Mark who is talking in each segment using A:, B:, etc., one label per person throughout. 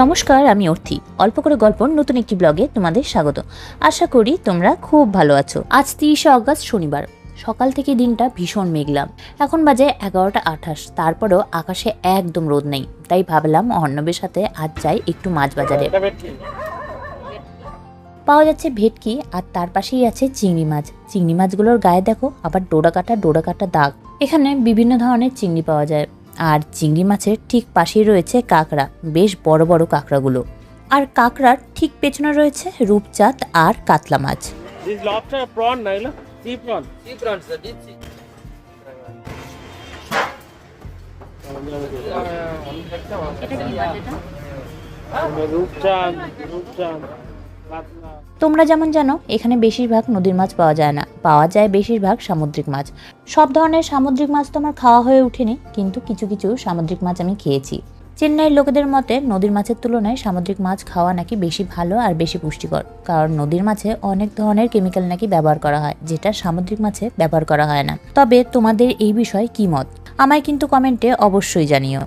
A: নমস্কার আমি অর্থি। অল্প করে গল্প নতুন একটি ব্লগে তোমাদের স্বাগত। আশা করি তোমরা খুব ভালো আছো। আজ তিরিশে অগস্ট শনিবার। সকাল থেকে দিনটা ভীষণ মেঘলা। এখন বাজে এগারোটা আঠাশ। তারপরেও আকাশে একদম রোদ নেই। তাই ভাবলাম অর্ণবের সাথে আজ যাই একটু মাছ বাজারে। পাওয়া যাচ্ছে ভেটকি আর তার পাশেই আছে চিংড়ি মাছ। চিংড়ি মাছগুলোর গায়ে দেখো আবার ডোরা কাটা ডোরা কাটা দাগ। এখানে বিভিন্ন ধরনের চিংড়ি পাওয়া যায়। আর চিংড়ি মাছের ঠিক পাশেই রয়েছে কাঁকড়া বেশ বড় বড় কাঁকড়াগুলো। আর কাঁকড়ার ঠিক পেছনে রয়েছে রূপচাঁদ আর কাতলা মাছ।
B: This lobster
A: তোমরা যেমন জানো, এখানে বেশিরভাগ নদীর মাছ পাওয়া যায় না। পাওয়া যায় বেশিরভাগ সামুদ্রিক মাছ। সব ধরনের সামুদ্রিক মাছ তো আমার খাওয়া হয়ে ওঠেনি, কিন্তু কিছু কিছু সামুদ্রিক মাছ আমি খেয়েছি। চেন্নাইয়ের লোকেদের মতে, নদীর মাছের তুলনায় সামুদ্রিক মাছ খাওয়া নাকি বেশি ভালো আর বেশি পুষ্টিকর। কারণ নদীর মাছে অনেক ধরনের কেমিক্যাল নাকি ব্যবহার করা হয়, যেটা সামুদ্রিক মাছে ব্যবহার করা হয় না। তবে তোমাদের এই বিষয়ে কি মত? আমায় কিন্তু কমেন্টে অবশ্যই জানিও।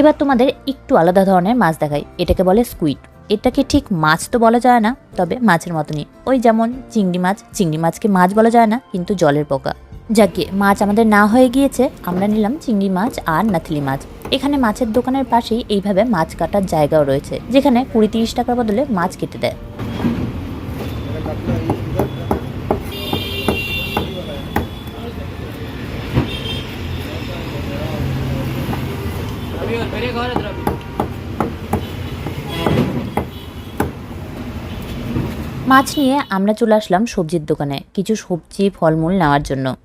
A: এবার তোমাদের একটু আলাদা ধরনের মাছ দেখাই। এটাকে বলে স্কুইড এটাকে ঠিক মাছ তো বলা যায় না, তবে মাছের মতনই। ওই যেমন চিংড়ি মাছ, চিংড়ি মাছকে মাছ বলা যায় না, কিন্তু জলের পোকা। যাকে মাছ আমাদের না হয়ে গিয়েছে, আমরা নিলাম চিংড়ি মাছ আর নাথলি মাছ। এখানে মাছের দোকানের পাশেই এইভাবে মাছ কাটার জায়গাও রয়েছে, যেখানে কুড়ি তিরিশ টাকার বদলে মাছ কেটে দেয়। মাছ নিয়ে আমরা চলে আসলাম সবজির দোকানে, কিছু সবজি, ফলমূল নেওয়ার জন্য।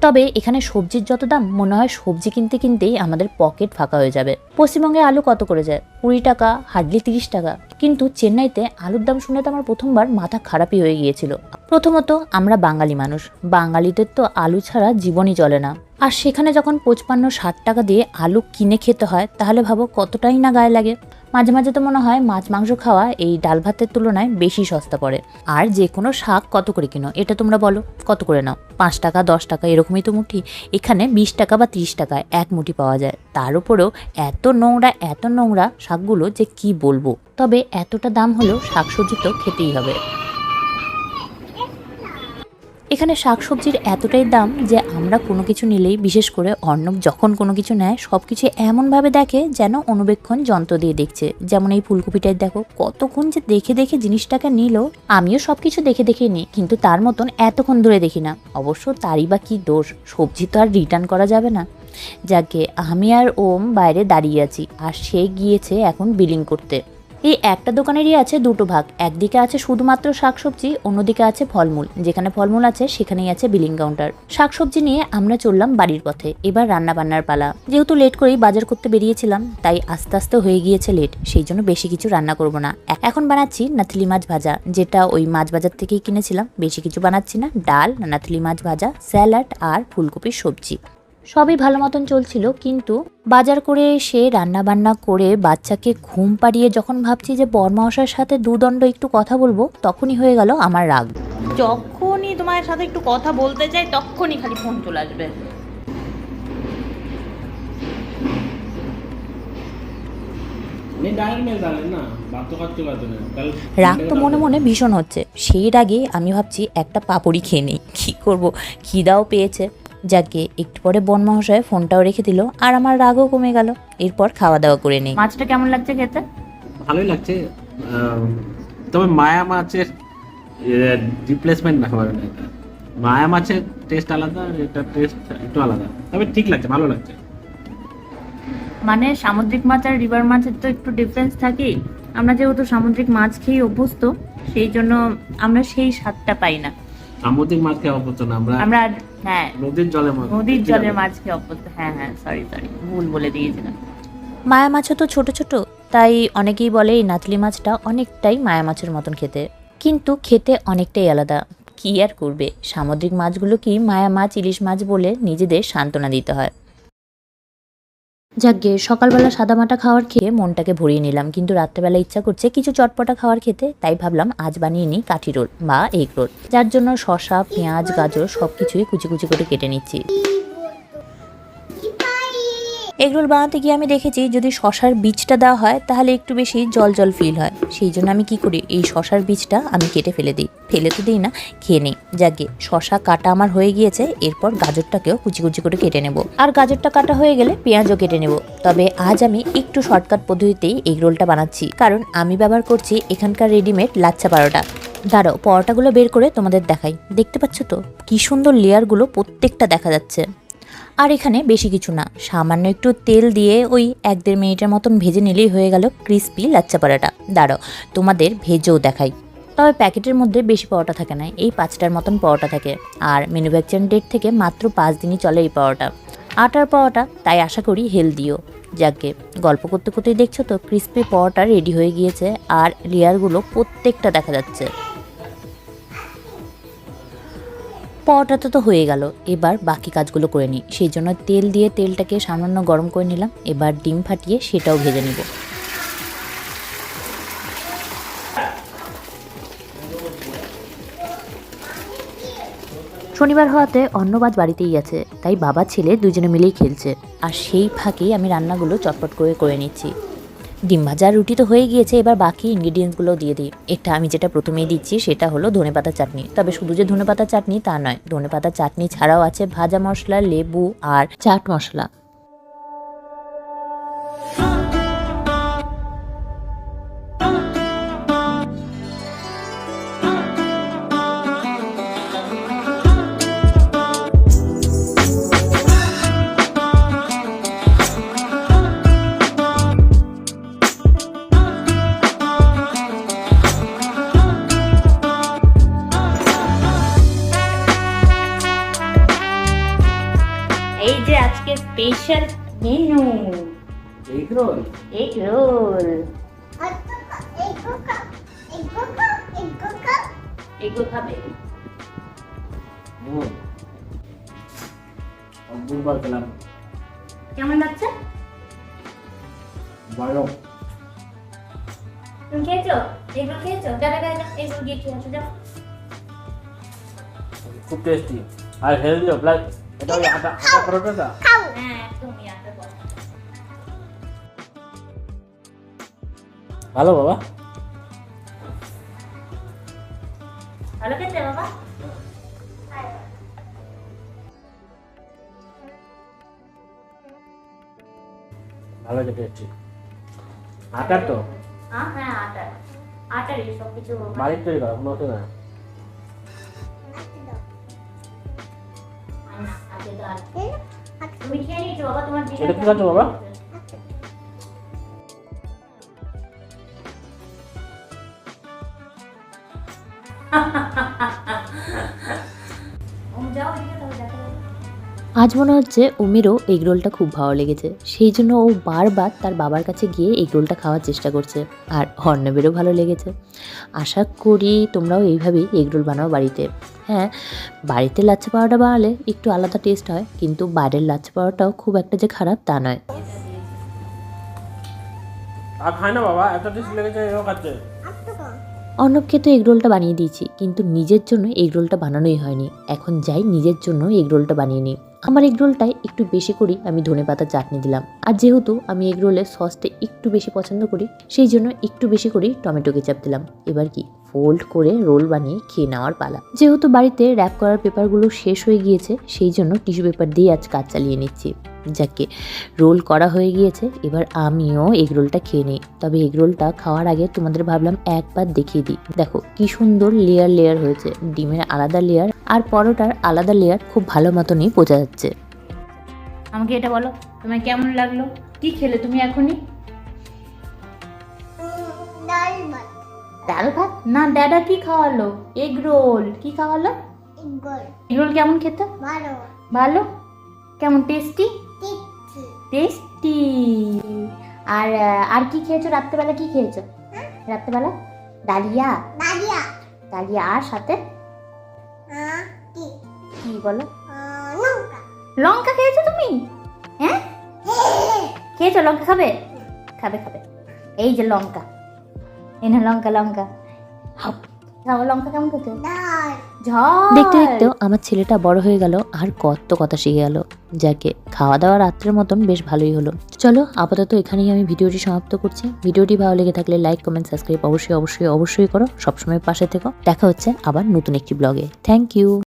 A: তবে এখানে সবজির যত দাম, মনে হয় সবজি কিনতে কিনতেই আমাদের পকেট ফাঁকা হয়ে যাবে। পশ্চিমবঙ্গে আলু কত করে যায়? কুড়ি টাকা, হার্ডলি তিরিশ টাকা। কিন্তু চেন্নাইতে আলুর দাম শুনে তো আমার প্রথমবার মাথা খারাপই হয়ে গিয়েছিল। প্রথমত, আমরা বাঙালি মানুষ। বাঙালিদের তো আলু ছাড়া জীবনই চলে না। আর সেখানে যখন পঁচপান্ন, ষাট টাকা দিয়ে আলু কিনে খেতে হয়, তাহলে ভাবো কতটাই না গায়ে লাগে। মাঝে মাঝে তো মনে হয় মাছ, মাংস খাওয়া এই ডাল ভাতের তুলনায় বেশি সস্তা পড়ে। আর যে কোনো শাক কত করে কিনো, এটা তোমরা বলো, কত করে নাও? পাঁচ টাকা, দশ টাকা, এরকমই তো মুঠি। এখানে বিশ টাকা বা তিরিশ টাকায় এক মুঠি পাওয়া যায়। তার উপরেও এত নোংরা এত নোংরা শাকগুলো যে কি বলব? তবে এতটা দাম হলেও শাকসবজি তো খেতেই হবে। এখানে শাকসবজির এতটাই দাম যে আমরা কোনো কিছু নিলেই, বিশেষ করে অর্ণব যখন কোনো কিছু নেয় সব কিছু এমনভাবে দেখে যেন অনুবেক্ষণ যন্ত্র দিয়ে দেখছে। যেমন এই ফুলকপিটাই দেখো, কতক্ষণ যে দেখে দেখে জিনিসটাকে নিল, আমিও সব কিছু দেখে দেখে নিই, কিন্তু তার মতন এতক্ষণ ধরে দেখি না। অবশ্য তারই বা কী দোষ? সবজি তো আর রিটার্ন করা যাবে না। যাকে আমি আর ওম বাইরে দাঁড়িয়ে আছি, আর সে গিয়েছে এখন বিলিং করতে। এই একটা দোকানেরই আছে দুটো ভাগ। একদিকে আছে শুধুমাত্র শাকসবজি, অন্যদিকে আছে ফলমূল। যেখানে ফলমূল আছে, সেখানেই আছে বিলিং কাউন্টার শাকসবজি নিয়ে আমরা চললাম বাড়ির পথে। এবার রান্না বান্নার পালা। যেহেতু লেট করেই বাজার করতে বেরিয়েছিলাম, তাই আস্তে আস্তে হয়ে গিয়েছে লেট সেই জন্য বেশি কিছু রান্না করব না। এখন বানাচ্ছি নাথলি মাছ ভাজা, যেটা ওই মাছ বাজার থেকেই কিনেছিলাম। বেশি কিছু বানাচ্ছি না। ডাল, নাথলি মাছ ভাজা, স্যালাড আর ফুলকপির সবজি। সবই ভালো মতন চলছিল কিন্তু বাজার করে সে রান্নাবান্না করে বাচ্চাকে ঘুম পাড়িয়ে যখন ভাবছি যে বর্মাশার সাথে দুদণ্ড একটু কথা বলব তখনই হয়ে গেল আমার রাগ। যখনই তোমার সাথে একটু কথা বলতে চাই তখনই খালি ফোন চলে আসবে। রাগ তো মনে মনে ভীষণ হচ্ছে সেই রাগে আমি ভাবছি একটা পাপড়ি খেয়ে নিই কী করব খিদাও পেয়েছে। যাকে একটু পরে বনমহাশয় ফোনটাও রেখে দিল আর আমার রাগও কমে গেল। এরপর খাওয়া দাওয়া করে নিই। মাছটা কেমন লাগছে খেতে?
B: ভালোই লাগছে। তবে মায়া মাছের রিপ্লেসমেন্ট না হবে মায়া মাছের টেস্ট আলাদা আর এটা টেস্ট একটু আলাদা। তবে ঠিক লাগছে ভালো লাগছে।
C: মানে সামুদ্রিক মাছ আর রিভার মাছের তো একটু ডিফারেন্স থাকেই। আমরা যেহেতু সামুদ্রিক মাছ খেয়ে অভ্যস্ত সেই জন্য আমরা সেই স্বাদটা পাই না।
B: সামুদ্রিক মাছ খেয়ে অভ্যস্ত না আমরা
C: আমরা হ্যাঁ।
B: নদীর জলে মাছ
C: নদীর জলের মাছ অপত্য হ্যাঁ হ্যাঁ সরি সরি ভুল বলে দিয়েছিলাম।
A: মায়া মাছও তো ছোট ছোট তাই অনেকেই বলে এই নাতলি মাছটা অনেকটাই মায়া মাছের মতন খেতে। কিন্তু খেতে অনেকটাই আলাদা। কি আর করবে? সামুদ্রিক মাছগুলো কি মায়া মাছ ইলিশ মাছ বলে নিজেদের সান্ত্বনা দিতে হয়। যাকে সকালবেলা সাদামাটা খাওয়ার খেয়ে মনটাকে ভরিয়ে নিলাম। কিন্তু রাত্রেবেলা ইচ্ছা করছে কিছু চটপটা খাওয়ার খেতে, তাই ভাবলাম আজ বানিয়ে নিই কাঠি রোল বা এগ রোল। যার জন্য শশা পেঁয়াজ, গাজর সবকিছুই কুচি কুচি করে কেটে নিচ্ছি। এগরোল বানাতে গিয়ে আমি দেখেছি যদি শশার বীজটা দেওয়া হয়, তাহলে একটু বেশি জল জল ফিল হয়। সেই জন্য আমি কি করি, এই শশার বীজটা আমি কেটে ফেলে দিই। ফেলে তো দিই না, খেয়ে নিই। যাকে শশা কাটা আমার হয়ে গিয়েছে, এরপর গাজরটাকেও কুচি কুচি করে কেটে নেব। আর গাজরটা কাটা হয়ে গেলে পেঁয়াজও কেটে নেব। তবে আজ আমি একটু শর্টকাট পদ্ধতিতেই এগরোলটা বানাচ্ছি। কারণ আমি ব্যবহার করছি এখানকার রেডিমেড লাচ্ছা পারোটা। দাঁড়াও, পরোটাগুলো বের করে তোমাদের দেখাই। দেখতে পাচ্ছ তো, কি সুন্দর লেয়ারগুলো প্রত্যেকটা দেখা যাচ্ছে। আর এখানে বেশি কিছু না। সামান্য একটু তেল দিয়ে ওই এক দেড় মিনিটের মতন ভেজে নিলেই হয়ে গেল ক্রিস্পি লাচ্চা পরোটা দাঁড়াও, তোমাদের ভেজেও দেখাই। তবে প্যাকেটের মধ্যে বেশি পরোটা থাকে না, এই পাঁচটার মতন পরোটা থাকে। আর ম্যানুফ্যাকচারিং ডেট থেকে মাত্র পাঁচ দিনই চলে এই পরোটা। আটার পরোটা, তাই আশা করি হেলদিও। যাকে গল্প করতে করতেই দেখছ তো, ক্রিস্পি পরোটা রেডি হয়ে গিয়েছে আর লেয়ারগুলো প্রত্যেকটা দেখা যাচ্ছে। পরোটাটা তো হয়ে গেল। এবার বাকি কাজগুলো করে নিই। সেই জন্য তেল দিয়ে তেলটাকে সামান্য গরম করে নিলাম। এবার ডিম ফাটিয়ে সেটাও ভেজে নেব। শনিবার হওয়াতে অন্নবাজ বাড়িতেই আছে। তাই বাবা, ছেলে দুজনে মিলেই খেলছে। আর সেই ফাঁকেই আমি রান্নাগুলো চটপট করে করে নিচ্ছি। ডিম ভাজা রুটি তো হয়ে গিয়েছে, এবার বাকি ইনগ্রিডিয়েন্টসগুলো দিয়ে দিই। এটা আমি যেটা প্রথমেই দিচ্ছি, সেটা হলো ধনেপাতা চাটনি। তবে শুধু যে ধনেপাতা চাটনি তা নয় ধনেপাতা চাটনি ছাড়াও আছে ভাজা মশলা, লেবু আর চাট মশলা।
C: এই যে আজকে special menu
B: egg roll
C: egg roll খাবে কেমন লাগছে?
B: ভালো।
C: তুমি খেয়েছো? এগুলো খেয়েছো? দাদা দাদা এগুলো গিয়ে খেয়ে যাও।
B: খুব টেস্টি আর হেলদিও প্লাস এটা ওই আটা আটা পরোটাটা?
C: হ্যাঁ একদমই আটা বলো।
B: ভালো বাবা।
C: ভালো খেতে বাবা।
B: ভালো যে আটার তো?
C: হ্যাঁ হ্যাঁ আটা আটারই সব কিছু
B: বাড়ির তৈরি করা কোনো না
C: তুমি খেয়ে নিয়েছো বাবা তোমার
B: এটা কি খাচ্ছো বাবা?
A: আজ মনে হচ্ছে উমিরও এগরোলটা খুব ভালো লেগেছে। সেই জন্য ও বারবার তার বাবার কাছে গিয়ে এগরোলটা খাওয়ার চেষ্টা করছে আর অর্ণবেরও ভালো লেগেছে। আশা করি তোমরাও এইভাবেই এগরোল বানাও বাড়িতে। হ্যাঁ বাড়িতে লাচ্ছা পাওয়াটা বানালে একটু আলাদা টেস্ট হয় কিন্তু বাইরের লাচ্ছা পাওয়াটাও খুব একটা যে খারাপ তা নয়।
B: খায় না বাবা এত টেস্ট লেগেছে এও
A: অর্ণবকে তো এগরোলটা বানিয়ে দিয়েছি কিন্তু নিজের জন্য এগরোলটা বানানোই হয়নি। এখন যাই নিজের জন্য এগরোলটা বানিয়ে নিই। আমার এগরোলটায় একটু বেশি করেই আমি ধনে পাতার চাটনি দিলাম। আর যেহেতু আমি এগরোলের সসটা একটু বেশি পছন্দ করি, সেই জন্য একটু বেশি করেই টমেটো কেচাপ দিলাম। এবার কি ফোল্ড করে রোল বানিয়ে খেয়ে নেওয়ার পালা। যেহেতু বাড়িতে র্যাপ করার পেপারগুলো শেষ হয়ে গিয়েছে, সেই জন্য টিস্যু পেপার দিয়ে আজ কাজ চালিয়ে নিচ্ছি। যাকে রোল করা হয়ে গিয়েছে এবার আমিও এগ রোলটা খেয়ে নিই। তবে এগ রোলটা খাওয়ার আগে তোমাদের ভাবলাম একবার দেখিয়ে দিই। দেখো কি সুন্দর লেয়ার লেয়ার হয়েছে ডিমের আলাদা লেয়ার আর পরোটার আলাদা লেয়ার খুব ভালো মতনই বোঝা যাচ্ছে।
C: আমাকে এটা বলো তোমার কেমন লাগল? কি খেলে তুমি এখনই? ডাল ভাত। না দাদা কি খাওয়ালো? Egg roll. কি খাওয়ালো? Egg roll. কেমন খেতে? ভালো। ভালো? কেমন টেস্টি টেস্টি আর আর কি খেয়েছো রাত্রেবেলা? কি খেয়েছো? রাত্রেবেলা? ডালিয়া। ডালিয়া। ডালিয়া আর সাথে? কি? বলো? লঙ্কা খেয়েছো তুমি? হ্যাঁ? খেয়েছো? লঙ্কা খাবে? খাবে খাবে। এই যে লঙ্কা। এই না লঙ্কা লঙ্কা। হাপ। লঙ্কা কেমন খেতে?
A: দেখতে দেখতেও আমার ছেলেটা বড় হয়ে গেল আর কত কথা শিখে গেল। যাকে খাওয়া দাওয়া রাত্রের মতন বেশ ভালোই হলো। চলো আপাতত এখানেই আমি ভিডিওটি সমাপ্ত করছি। ভিডিওটি ভালো লেগে থাকলে লাইক কমেন্ট সাবস্ক্রাইব অবশ্যই অবশ্যই অবশ্যই করো। সবসময় পাশে থেকো। দেখা হচ্ছে আবার নতুন একটি ব্লগে থ্যাংক ইউ